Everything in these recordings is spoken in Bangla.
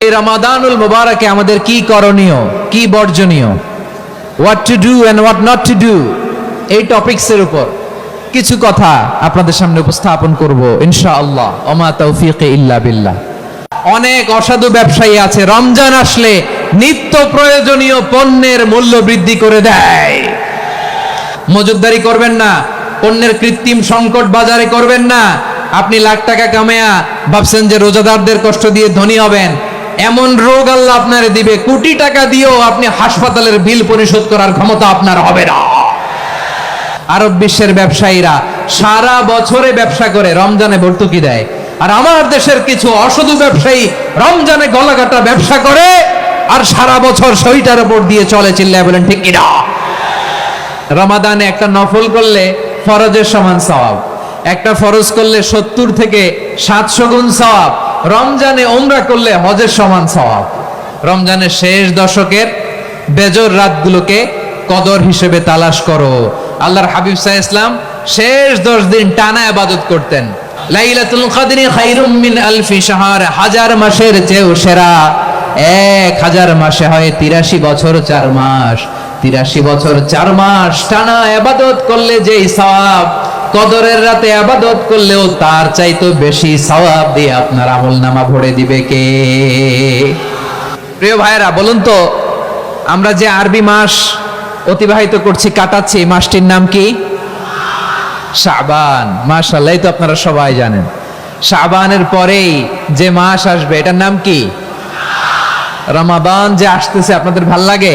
এই রামাদানুল মুবারকে আমাদের কি করণীয়? কি বর্জনীয়? What to do and what not to do এই টপিকসের উপর কিছু কথা আপনাদের সামনে উপস্থাপন করব, ইনশাআল্লাহ। ওমা তৌফিক ইল্লা বিল্লাহ। অনেক অসাধু ব্যবসায়ী আছে, রমজান আসলে নিত্য প্রয়োজনীয় পণ্যের মূল্য বৃদ্ধি করে দেয়। মজুদদারি করবেন না, পণ্যের কৃত্রিম সংকট বাজারে করবেন না। আপনি লাখ টাকা কামায়া ভাবছেন যে রোজাদারদের কষ্ট দিয়ে ধনী হবেন এমন রোগ আল্লাহ আপনারে দিবে, কোটি টাকা দিয়েও আপনি হাসপাতালের বিল পরিশোধ করার ক্ষমতা আপনার হবে না। আরব বিশ্বের ব্যবসায়ীরা সারা বছরে ব্যবসা করে, রমজানে ভর্তুকি দেয়। আর আমার দেশের কিছু অসাধু ব্যবসায়ী রমজানে গলাকাটা ব্যবসা করে, আর সারা বছর সইটার উপর দিয়ে চলে চিল্লায় বলেন, ঠিক কিনা? রমাদানে একটা নফল করলে ফরজের সমান সওয়াব, একটা ফরজ করলে সত্তর থেকে সাতশো গুণ সওয়াব রমজানে ওমরা করলে হজের সমান সওয়াব। রমজানের শেষ দশকের বেজর রাতগুলোকে কদর হিসেবে তালাশ করো। আল্লাহর হাবিব সাহ ইসলাম শেষ দশ দিন টানা আবাদত করতেন। লাইলাতুল কদরি খাইরুম মিন আলফি শাহর, হাজার মাসের চেয়েও সেরা। এক হাজার মাসে হয় তিরাশি বছর চার মাস। তিরাশি বছর চার মাস টানা আবাদত করলে যেই সওয়াব কদরের রাতে আবাদত করলেও তার চাইতো বেশি সওয়াব দিয়ে আপনার আমল নামা ভরে দিবে কে? প্রিয় ভাইরা বলুন তো, আমরা যে আরবি মাস অতিবাহিত করছি, কাটাচ্ছি, এই মাসটির নাম কি? শাবান। মাশাআল্লাহ, এই তো আপনারা সবাই জানেন। শাবানের পরেই যে মাস আসবে, এটার নাম কি? রমাদান যে আসতেছে, আপনাদের ভালো লাগে?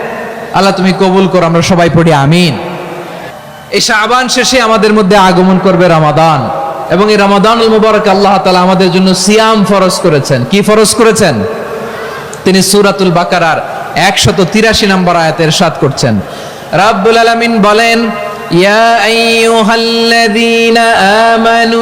আল্লাহ তুমি কবুল করো, আমরা সবাই পড়ি আমিন। এই শাবান শেষে আমাদের মধ্যে আগমন করবে রামাদান। এবং এই রমাদানুল মুবারক আল্লাহ তালা আমাদের জন্য সিয়াম ফরজ করেছেন। কি ফরজ করেছেন? তিনি সূরাতুল বাকারার 183 নম্বর আয়াতের ইরশাদ করছেন। রাব্বুল আলামিন বলেন, ইয়া আইয়ুহাল্লাযীনা আমানু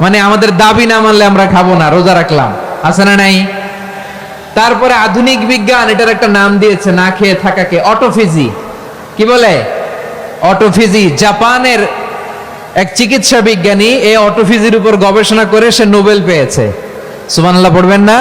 মানে আমাদের দাবি না মানলে আমরা খাব না, রোজা রাখলাম। আছে না নাই? তারপরে আধুনিক বিজ্ঞান এটার একটা নাম দিয়েছে, না খেয়ে থাকাকে অটোফিজি। কি বলে? অটোফিজি। জাপানের এক চিকিৎসা বিজ্ঞানী এই অটোফিজির উপর গবেষণা করে সে নোবেল পেয়েছে। সুবহানাল্লাহ, পড়বেন না?